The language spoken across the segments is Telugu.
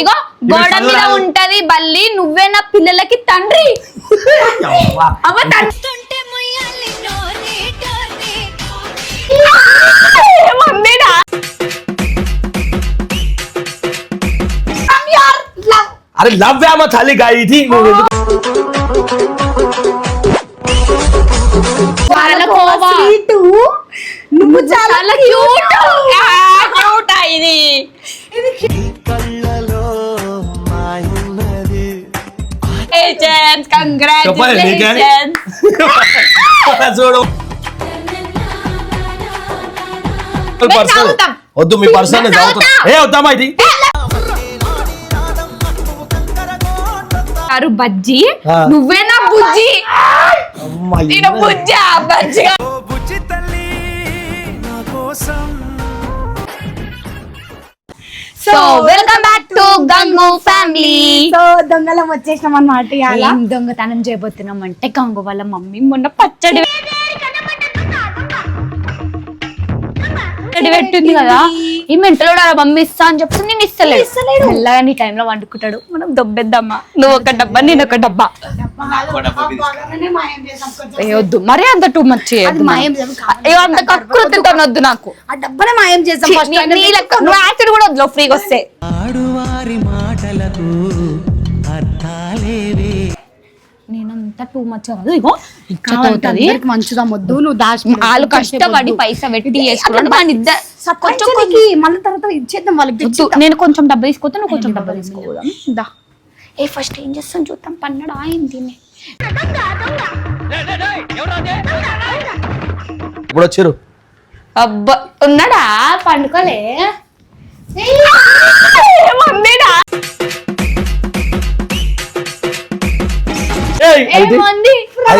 ఇగో గోడ మీద. ఉంటది బల్లి నువ్వే నా పిల్లలకి తండ్రి. అవ్వ. తండ్రి? అరే లవ్ అమ్మ తల్లి గా ఇది? నువ్వు చాలా క్యూట్ ఇది? నీకే? కంగ్రాచులేషన్స్ చూడు చదువుతాం. వద్దు మీ చదువుతాం. ఏ వద్దామా ఇది గారు బజ్జి ఆ. నువ్వే నా బుజ్జి నేను బుజ్జా బజ్జిగా so welcome back to Gangu family so దొంగలం వచ్చేసినాం ఇవాళ ఏం దొంగతనం చేయబోతున్నాం అంటే గంగు వాళ్ళ మమ్మీ మొన్న పచ్చడి పచ్చడి పెట్టింది కదా. ఈ మెంటలో మమ్మీ ఇస్తా అని చెప్తే నేను ఇస్తలేదు. మెల్లగా నీ టైంలో వండుకుంటాడు. మనం దొబ్బెద్దమ్మా నువ్వు ఒక డబ్బా నేను ఒక డబ్బా. వద్దు. మరీ అంత టూ మచ్ అంత కకృతితో వద్దు. నాకు. ఆ డబ్బనే మాయం చేసాం నువ్వు యాసిడ్ కూడా వద్దు ఫ్రీగా వస్తే. ఆడువారి మాటలకు అర్థాలేవే? నేనంతా టూ మచ్ కాదు ఇగో మంచిదా మొద్దు నువ్వు దాచి వాళ్ళు కష్టపడి పైసా పెట్టి మన ఇద్దరు కొంచెం తర్వాత ఇచ్చేద్దాం వాళ్ళకి వద్దు, నేను కొంచెం డబ్బా తీసుకొస్తే నువ్వు కొంచెం డబ్బా తీసుకోదాం దా ఏ ఫస్ట్ ఏం చేస్తాం చూద్దాం పన్నడు అయింది ఇప్పుడు వచ్చారు అబ్బా ఉన్నాడా పండుకోలే?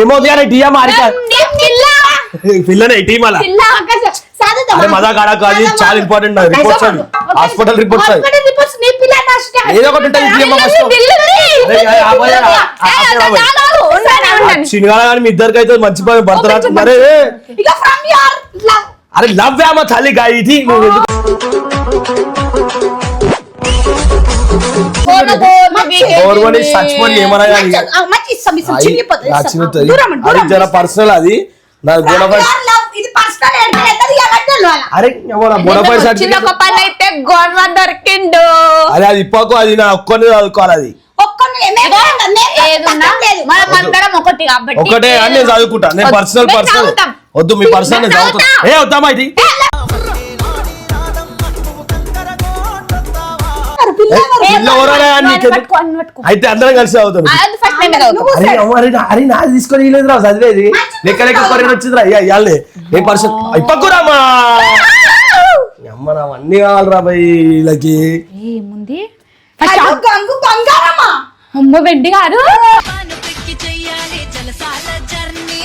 ఏమవుతుంది అరే టీయా పిల్ల. పిల్లనే టీం పిల్ల. అరే మజా కాడా కాదు చాలా ఇంపార్టెంట్ రిపోర్ట్స్ హాస్పిటల్ రిపోర్ట్స్ ఏదో ఒకటి ఉంటుంది. చిన్నగా కానీ మీ ఇద్దరికి అయితే మంచి మరే యువర్ లవ్. అరే లవ్ అమ్మ తల్లి గా ఇది. నువ్వు ఎందుకు పర్సనల్ అరే చిన్న అయితే గొర్రె దొరికిండు. అరే అది ఇప్పకు అది నా ఒక్కని చదువుకోవాలి అది. ఒకటి కాబట్టి ఒకటే అని నేను చదువుకుంటా. నేను. Personal personal. వద్దు మీ పర్సనల్ చదువుతాం. ఏ వద్దామా ఇది? అయితే అందరం కలిసి చదువుతా. అరే నాది తీసుకొని లేదురా చదివేది. లెక్క లెక్క కొరియర్ వచ్చిందిరా అయ్యా ఇవ్వాలి ఏ పర్సన్ ఇప్పకురామా అమ్మ నా అన్ని కావాలరా భయ్ వీళ్ళకి. ఏముంది? అమ్మ వెండి జర్నీ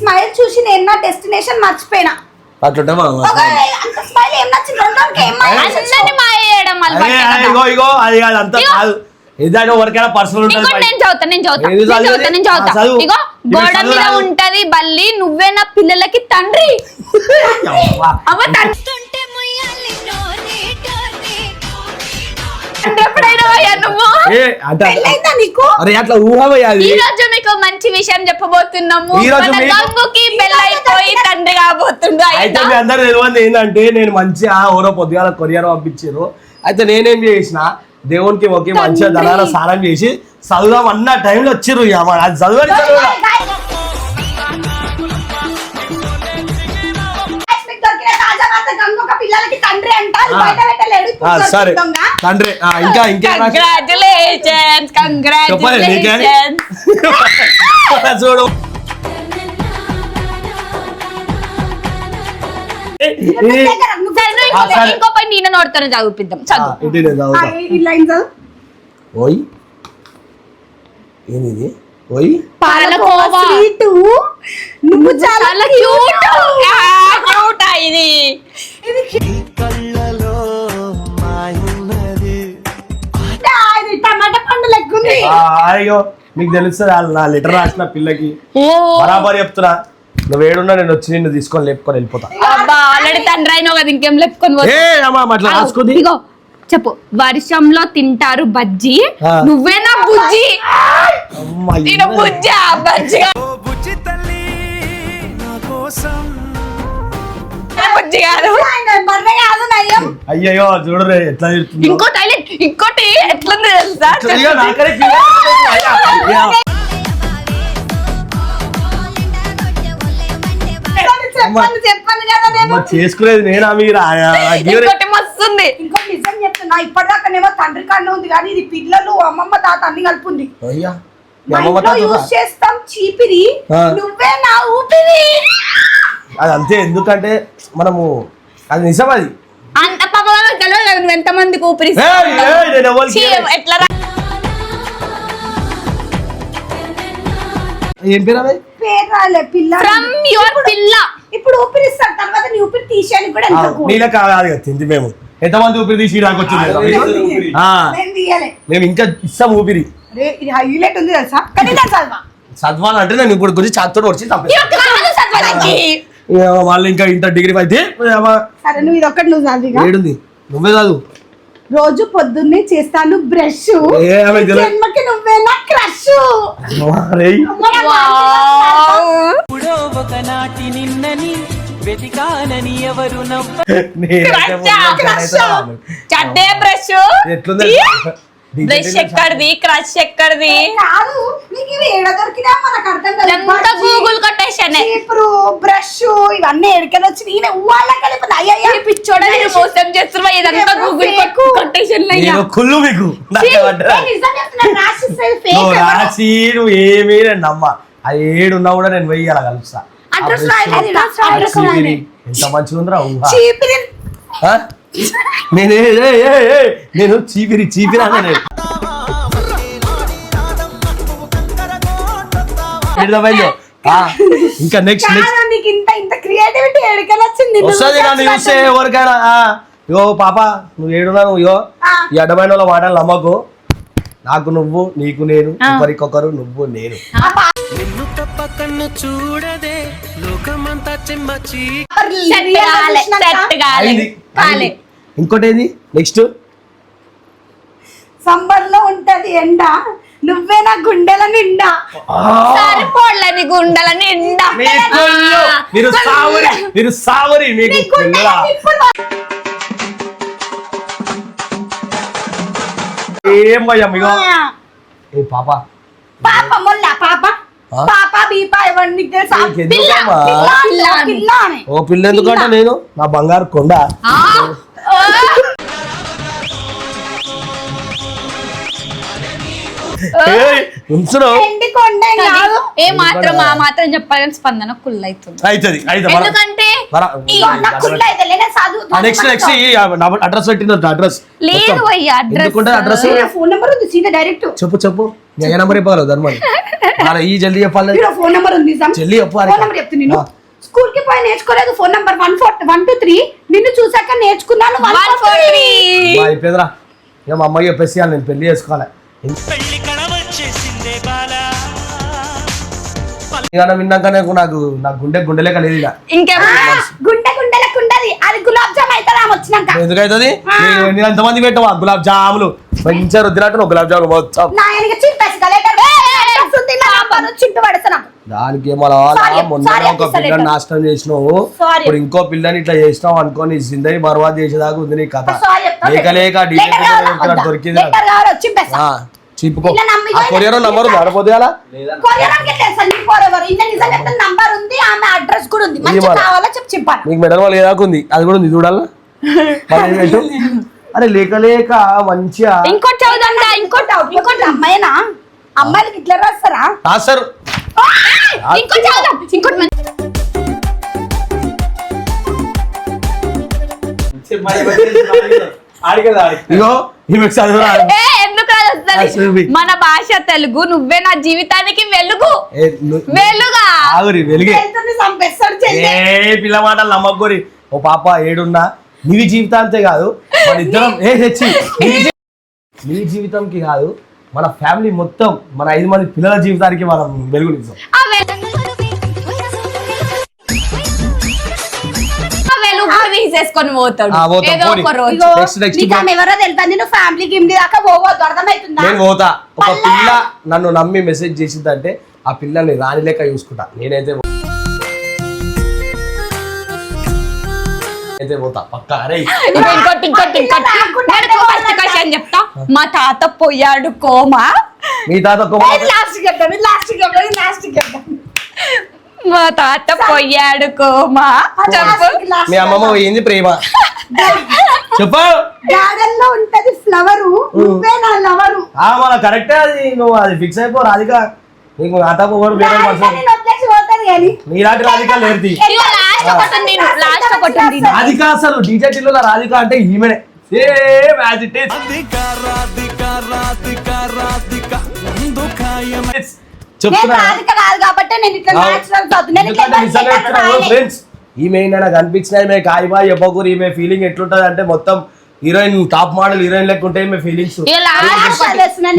స్మైల్ చూసి నేను నా డెస్టినేషన్ మర్చిపోయినా. ఇగో ఇగో అది కాదు అంతా కాదు. ఏదైనా ఎవరికైనా పర్సనల్ ఉంటుంది నేను చదువుతా నేను చదువుతా ఏది నేను. ఇగో గోడ మీద. ఉంటది బల్లి నువ్వే నా పిల్లలకి తండ్రి. తండ్రి. అరే అట్లా ఊహవయ్యా అది ఈ రోజు మీకు మంచి విషయం చెప్పబోతున్నాము. ఈ రోజు గంగుకి పెళ్ళైపోయి తండ్రి కాబోతుండు అయితే మీ అందరు తెలియంది ఏంటంటే నేను మంచిగా ఎవరో పొద్దుగాల కొరియర్ పంపించారు. అయితే నేనేం చేసిన దేవునికి ఒకే మంచిగా దళాల స్నానం చేసి చదువుదాం అన్న టైంలో వచ్చిర్రు అది చదువని తండ్రి అంట అది ఆ. బయట పెట్టలేడు. సరే. తండ్రి ఇంకా ఇంకా కంగ్రాచులేషన్స్ కంగ్రాచులేషన్స్ చూడు. ఇంకో పని నేను నోడుతాను చదివిద్దాం చదువు. ఓయ్. ఏంది ఓయ్. పాలకోవా. స్వీట్. నువ్వు చాలా క్యూట్ క్యూట్ ఇది. కళ్ళలో మాయున్నది. ఇది టమాటా పండు లెక్కుంది అయ్యో మీకు తెలుస్తుంది వాళ్ళు నా లెటర్ రాసిన పిల్లకి. బరాబర్ చెప్తున్నా. నువ్వు ఏడున్నా నేను వచ్చి నిన్ను తీసుకొని లేపుకొని వెళ్ళిపోతా. అబ్బా ఆల్రెడీ తండ్రి అయినా కదా ఇంకేం లేపుకొని ఏ అమ్మా అట్లా రాసుకుంది చెప్పు. వర్షంలో తింటారు బజ్జి. ఆ. నువ్వేనా బుజ్జి. అమ్మా, నేను ఈయన- బుజ్జా బజ్జిగా. ఓ బుజ్జి తల్లి నా కోసం. బుజ్జి బర్రె కాదు అయ్యయ్యో చూడరే ఎట్లా తిడుతుందో. ఇంకోటి ఇంకోటి ఎట్లుంది తెలుసా? చెప్పండి చెప్పండి కదా నేను. అమ్మ, చేసుకునేది నేనా మీరా. ఇంకోటి మస్తుంది ఇంకో నిజం చెప్తున్నా ఇప్పటిదాకానేమో తండ్రి కన్ను ఉంది కానీ ఇది పిల్లలు అమ్మమ్మ తాత అన్ని కలుపుంది. అయ్యా యూజ్ చేస్తాం చీపిరి. నువ్వే నా ఊపిరి. అది అంతే ఎందుకంటే మనము అది నిజం అది. అంత తెలియదు నువ్వు ఎంత మందికి ఊపిరి. ఎట్లా రా- ఏం పేరు పేరు రాలే పిల్ల ఫ్రమ్ యువర్ పిల్ల. ఇప్పుడు ఊపిరిస్తారు తర్వాత నీ ఊపిరి తీసేయడానికి కూడా ఎంత కూల్. నీళ్ళ కాదు కదా తింది మేము. ఎంతమంది ఊపిరి తీసి నాకు వచ్చింది ఆ, నేను తీయలే. మేము ఇంకా ఇస్తాం ఊపిరి. అరే ఇది హైలైట్ ఉంది తెలుసా? కానీ నేను చదవా. చదవాలంటే నేను ఇప్పుడు గురించి చదువుతో వచ్చి కాదు చదవడానికి. వాళ్ళు ఇంకా ఇంత డిగ్రీ అయితే సరే నువ్వు ఇది ఒక్కటి నువ్వు చదివిగా. ఏడుంది. నువ్వే చదువు. రోజు పొద్దున్నే చేస్తాను బ్రష్. జన్మకి నువ్వే నా క్రష్ ఒకనాటి నిన్నని వెతికానని ఎవరు నవ్వ చడ్డే బ్రష్. ఎట్లుంది? బ్రష్ ఎక్కడిది క్రష్ ఎక్కడిది కాదు నీకు ఇవి ఏడ దొరికినా మనకు అర్థం ఎంత గూగుల్ కొట్టేశానే. చీపురు బ్రష్ ఇవన్నీ ఎడికని వచ్చి నేను వాళ్ళ కలిపి అయ్యయ్యా. ఈ పిచ్చోడ నేను మోసం చేస్తున్నా ఇదంతా గూగుల్ నేను కుళ్ళు మీకు. రాసి నువ్వు ఏమీ నేను నమ్మ. అది ఏడున్నా కూడా నేను వెయ్యి అలా కలుస్తా. ఎంత మంచిగా ఉందిరా? నేను నేను చీపిరి చీపిరి ఇంకా నెక్స్ట్ నెక్స్ట్ వస్తుంది నన్ను చూస్తే. ఎవరికైనా ఆ, ఇగో పాప నువ్వు ఏడున్నా నువ్వు ఆ. ఈ అడ్డమైన వాళ్ళ మాటలు నమ్మకు. నాకు నువ్వు నీకు నేను ఒకరికొకరు నువ్వు నేను. నిన్ను తప్ప కన్ను చూడదే. లోకమంతా చెమ్మచి సెట్ రియల్గా కాలే చూసినాక సెట్ కాలే. అయింది కాలే అయింది. ఇంకోటి ఏంది నెక్స్ట్. సంబర్లో ఉంటది ఎండ. నువ్వే నా గుండెల నిండా. సరిపోడ్లని గుండెల నిండా. మీరు సావరి మీరు సావరి మీకు నీ గుండెల పిల్లలా? నిప్పులు ఏం భయం ఇగో. ఏ పాప? పాప మొల్ల పాప? పాప బీప ఇవన్నీ తెలుసా? నీకెందుకు పిల్ల అమ్మా? పిల్ల పిల్ల పిల్ల అని. పిల్ల అని ఓ పిల్ల. ఎందుకంటే నేను నా బంగారు కొండ. ఏం మాత్రం ఆ మాత్రం చెప్పాలని స్పందన కుల్ అవుతుంది అవుతుంది అయితే ఎందుకంటే నెక్స్ట్ నెక్స్ట్ అడ్రస్ పెట్టిన అడ్రస్. లేదు అయ్యా అడ్రస్? ఎందుకుంటే అడ్రస్? ఫోన్ నెంబర్ ఉంది సీదా డైరెక్ట్. చెప్పు చెప్పు. ఏ నెంబర్ ధర్మని అలా ఈ జల్దీ చెప్పాలి. ఫోన్ నెంబర్ ఉంది చెల్లి చెప్పు ఫోన్ నెంబర్ చెప్తా నేను. స్కూల్కి పోయి నేర్చుకోలేదు phone number one four one two three. నిన్ను చూసాక నేర్చుకున్నాను వన్ ఫోర్ త్రీ. మా అమ్మాయి చెప్పేసి నేను పెళ్ళి చేసుకోవాలి. ఇక విన్నాక నాకు నాకు నా గుండె గుండెలేక లేదు ఇక ఇంకేం గుండె గుండెలకు ఉండదు. అది గులాబ్ జామ్ అవుతుంది ఆమె వచ్చినాక. ఎందుకైతుంది? నేను ఎంతమంది పెట్టావా? గులాబ్ జాములు. మంచిగా రుద్దినట్టు గులాబ్ జాములు మొత్తం. నా చింపేసి దానికి మొన్న ఒక. పిల్లని నాశనం చేసినావు. ఇప్పుడు ఇంకో పిల్లని ఇట్లా చేసినావు అనుకో నీ జిందగీ బర్బాద్ చేసేదాకా ఉంది నీ కథ. లేక లేక? దొరికింది ఆ కొరియర్ నంబర్ అలా ఇంత నిజం చెప్తే నంబర్ ఉంది? ఆమె అడ్రస్ కూడా ఉంది. మంచి ఇవ్వాలా? కావాలా? చెప్పి చెప్పాను నీకు మెడల్ వాళ్ళు ఏదాకా ఉంది? అది కూడా ఉంది చూడాలా? అరే లేక లేక మంచిగా. ఇంకోటి చదువుదాం ఇంకోటి ఇంకోటి అమ్మాయినా? అమ్మాయిలకి ఇట్లా రాస్తారా? రాస్తారు ఇంకోటి చదువుదాం. ఇంకోటి మంచి- ఇగో మన భాష తెలుగు నువ్వే నా జీవితానికి వెలుగు. ఏ, ను- వెలుగా? పిల్ల మాటలు నమ్మకూరి ఓ పాప ఏడున్నా. నీవి జీవితాంతే కాదు మన ఇద్దరం ఏ హెచ్చి నీ నీ జీవితంకి కాదు మన ఫ్యామిలీ మొత్తం మన ఐదు మంది పిల్లల జీవితానికి మనం వెలుగునిస్తాం తీసేసుకొని పోతాడు. ఏదో. ఒక రోజు. ఎవరో నువ్వు ఫ్యామిలీ గిమ్లీ దాకా పోవద్దు అర్థమవుతుందా? నేను పోతా. ఒక పిల్ల. నన్ను నమ్మి మెసేజ్ చేసిందంటే ఆ పిల్లల్ని రాని లెక్క చూసుకుంటా. నేనైతే పో- అయితే పోతా. పక్క అరే. ఇంకో- ఇంకోటి ఇంకోటి ఇంకోటి. రాకుండా నేను ఫస్ట్ క్వశ్చన్ చెప్తా. మా తాత పోయాడు కోమా. మీ తాత కొమ్మ- లాస్ట్ చెప్తాను లాస్ట్ చెప్తాను లాస్ట్ చెప్తాను మా తాత పోయాడు కోమా. చెప్పు. మీ అమ్మమ్మ పోయింది ప్రేమ. చెప్పు. గార్డెన్లో ఉంటది ఫ్లవర్. నువ్వే నా లవరు. ఆ మన కరెక్టే అది. నువ్వు అది ఫిక్స్ అయిపో రాధిక. నీకు ఆటా పోవడం వేరే పర్సన్ నేను వదిలేసి పోతుంది కానీ. నీలాంటి రాధిక లేరుది ఇదిగో లాస్ట్ ఒకటి ఉంది లాస్ట్ ఒకటి ఉంది. రాధిక అసలు డీజే టిల్లుల రాధిక అంటే ఈమెనే. Same as it Radhika Radhika Radhika Radhika ముందు ఖాయం ఫ్రెండ్స్ ఈమె నాకు అనిపించిన ఈమె ఫీలింగ్ ఎట్లుంటది అంటే మొత్తం హీరోయిన్ టాప్ మోడల్ హీరోయిన్ లెక్క ఉంటాయి ఫీలింగ్స్.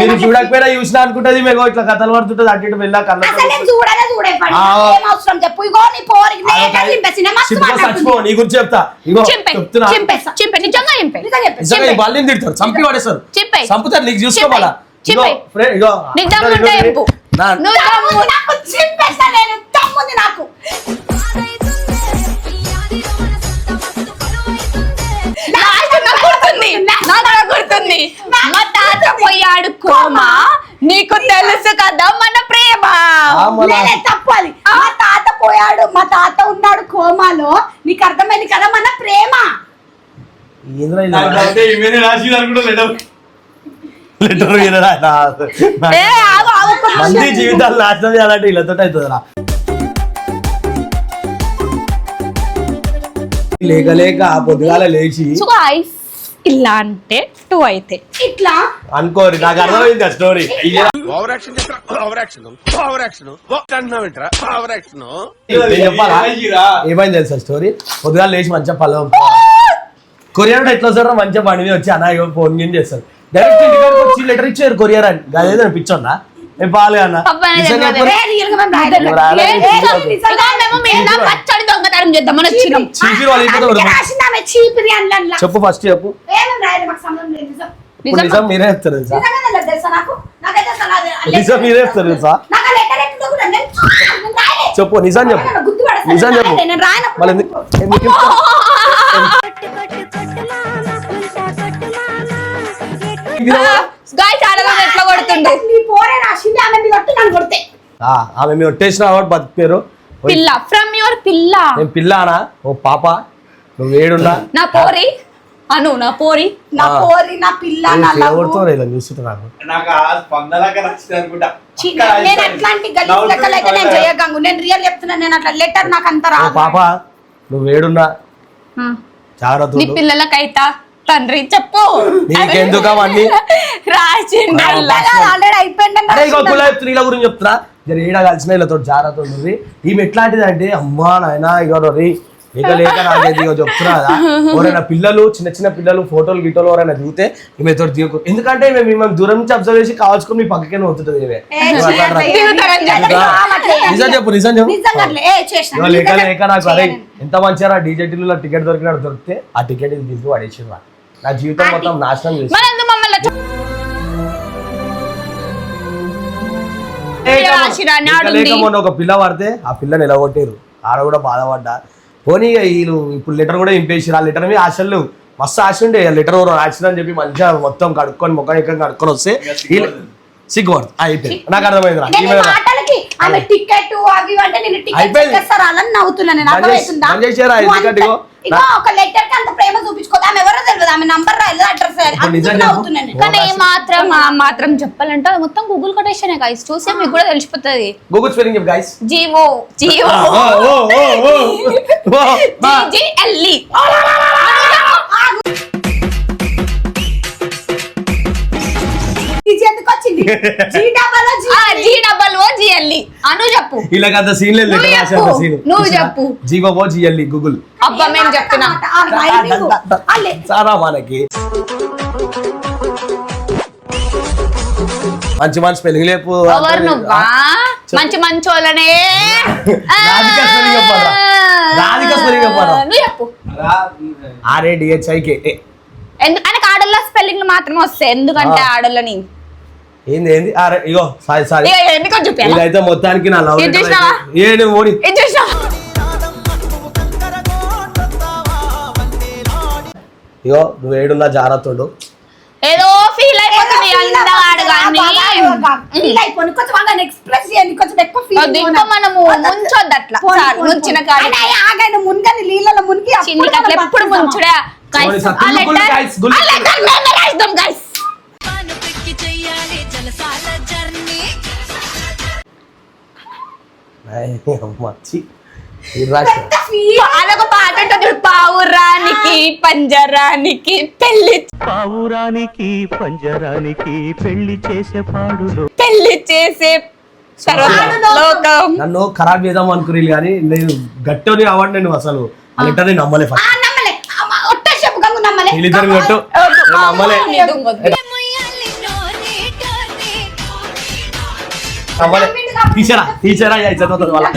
మీరు చూడకపోయినా చూసినా అనుకుంటది మేము ఇట్లా కథలు పడుతుంటది. అటు ఇటు వెళ్ళా చచ్చిపో. నీ గురించి చెప్తా. ఇగో చింపే చెప్తున్నా. బాల్యం తిడతారు చంపి పడేస్తారు. చింపే. చంపుతారు నీకు చూసుకోవాలా? చింపే. ఇగో నాకు తమ్ముంది గుర్తుంది. మా తాత పోయాడు కోమా నీకు తెలుసు కదా మన ప్రేమ. మా తాత పోయాడు మా తాత ఉన్నాడు కోమాలో. నీకు అర్థమైంది కదా మన ప్రేమ? లెటర్. మీద జీవితాలు నాశనం చేయాలంటే ఇళ్ళతో అవుతుందిరా. లేక లేక పొద్దుగాల లేచి. సో ఐస్ ఇలా అంటే టూ అయితే. ఇట్లా? అనుకోరు నాకు అర్థమైంది ఆ స్టోరీ. ఓవర్ యాక్షన్ చేస్తా over action over action over action చెప్పాలా? ఏమైంది తెలుసా స్టోరీ? పొద్దుగాల లేచి మంచిగా పల్లవం కొరియర్ ఎట్లా వస్తారో? మంచిగా మీద వచ్చి అన్న ఫోన్ గిన్ చేస్తారు. డైరెక్ట్ ఇంటికి వచ్చి లెటర్ ఇచ్చారు కొరియర్ అని. అదేదో పిచ్చోన్నా నేను పాలు అందులో. చెప్పు ఫస్ట్ చెప్పు. నిజం. మీరే ఆ నిజం మీరే రాయలే. చెప్పు నిజం చెప్పు. నిజం చెప్పు. మళ్ళీ ఎందుకు ఎందుకు చెప్తావు? ఇది ఎవరు? గాయస్ ఆడవాళ్ళు ఎట్లా పోరే రాసింది ఆమె మీద కొట్టి నన్ను కొడితే. ఆ, ఆమె మీరు ఒట్టేసిన కాబట్టి బతికారు పిల్ల ఫ్రమ్ యువర్ పిల్ల. నేను పిల్లానా? ఓ పాప నువ్వు ఏడున్నా నా పోరి. అను నా పోరి. నా పోరి నా పిల్ల నా. కొడుతున్నా ఇలా చూస్తుంటా నాకు. ఆ స్పందనగా నచ్చింది అనుకుంటా. నేను అట్లాంటి గలీజ్ నేను చేయగంగు నేను రియల్ చెప్తున్నాను నేను అట్లా లెటర్ నాకు అంత రాదు. పాప నువ్వు ఏడున్నా నీ పిల్లలకైతా? తండ్రి చెప్పు. నీకెందుకు అవన్నీ? రాసిండల్లా ఆల్రెడీ అయిపోయింది అరే ఇక కుల స్త్రీల గురించి చెప్తున్నా. జర ఏడ కలిసిన వీళ్ళతో జాగ్రత్త ఉంటుంది ఈమె ఎట్లాంటిది అంటే అమ్మా నాయన రీ. ఇక లేక నాకైతే ఇక చెప్తున్నా కదా. ఎవరైనా పిల్లలు చిన్న చిన్న పిల్లలు ఫోటోలు గిటోలు ఎవరైనా దిగితే ఈమెతో దిగకు ఎందుకంటే ఈమె మిమ్మల్ని దూరం నుంచి అబ్జర్వ్ చేసి కావాల్సుకుని మీ పక్కకే అవుతుంది ఈమె. నిజం చెప్పు నిజం చెప్పు. ఇగో లేక లేక నాకు అరే. ఎంత మంచిగా డీజే టికెట్ దొరికినాడు దొరికితే ఆ టికెట్ ఇది పడేసిర్రా నా జీవితం మొత్తం నాశనం చేసి మనందు మమ్మల్ని. మొన్న ఒక పిల్ల పడితే ఆ పిల్లని నిలగొట్టారు ఆడ కూడా బాధపడ్డా. పోనీ ఇక వీళ్ళు ఇప్పుడు లెటర్ కూడా ఇంపేసి ఆ లెటర్ మీద ఆశలు. మస్తు ఆశ ఉండే. లెటర్ రాసిన అని చెప్పి మంచిగా మొత్తం కడుక్కొని ముఖం ఇక్కడ కడుక్కొని వస్తే సిగ్గుపడుతుంది అయిపోయింది. నాకు అర్థమైంది రా. నేను ఈమె రా. మాటలకి ఆమె టికెట్ అవి ఇవి అంటే నేను టికెట్ అయిపోయింది. అలా నవ్వుతున్నా నేను. బంద్ చేసి- అర్థమవుతుందా? బంద్ చేసేరా, నువ్వు ఎందుకంటే అంత- ఇగో ఇగో ఒక లెటర్కి అంత ప్రేమ చూపించుకోదు ఆమె ఎవరో తెలియదు. ఆమె నంబర్ రాయలేదు అడ్రస్ ఇప్పుడు నిజం చెప్పు. నవ్వుతున్నాను నేను. కానీ ఏ మాత్రం ఆ. మాత్రం చెప్పాలంటే అది మొత్తం గూగుల్ కొటేషన్ గైస్ చూస్తే మీకు కూడా తెలిసిపోతుంది. గూగుల్ స్పెల్లింగ్ చెప్పు guys G O G O ఎందుకు వచ్చింది G double G G double O అను చెప్పు. సీన్ లేదు నువ్వు అంత చెప్పు. నువ్వు గూగుల్ అబ్బా మేము చెప్తున్నా. మనకి. మంచి మంచి స్పెల్లింగ్ లేపు. మంచి మంచి వాళ్ళనే రాధిక? నువ్వు చెప్పు. ఎందుకు ఆయనకు ఆడోళ్ళ స్పెల్లింగ్ మాత్రమే వస్తాయి. ఎందుకంటే ఆ. ఏంది ఏంది? ఆరే ఇగో సారీ సారీ. ఇదైతే మొత్తానికి నా లవ్ ఇది చూసినావా? ఏ నువ్వు ఓడి? ఇగో నువ్వు ఏడున్నా ఏదో ఫీల్ అయిపోతుంది అందగాడు కానీ ఫీల్ అయిపోయి కొంచెం బాగా ఎక్స్ప్రెస్ చేయండి కొంచెం ఎక్కువ ఫీల్ ఇంకా మనము ముంచొద్దు అట్లా. ముంచిన కాదు ఆగండి మునిగని నీళ్ళలో మునిగి అప్పుడు ఎప్పుడు? ముంచుడే? గుళ్ళు, అదొక పాట ఉంటుంది చూడు, పావురానికి పంజరానికి పెళ్ళి పావురానికి పంజరానికి పెళ్ళి చేసే పాడులో. పెళ్ళి చేసే నన్ను ఖరాబ్ చేద్దాం అనుకుని కానీ నేను గట్టోని అవ్వండి నేను అసలు నేను నమ్మలే ఆ, ఫస్ట్ నమ్మలే. నమ్మలే. टीचर हा टीचर यायचं होतं तुम्हाला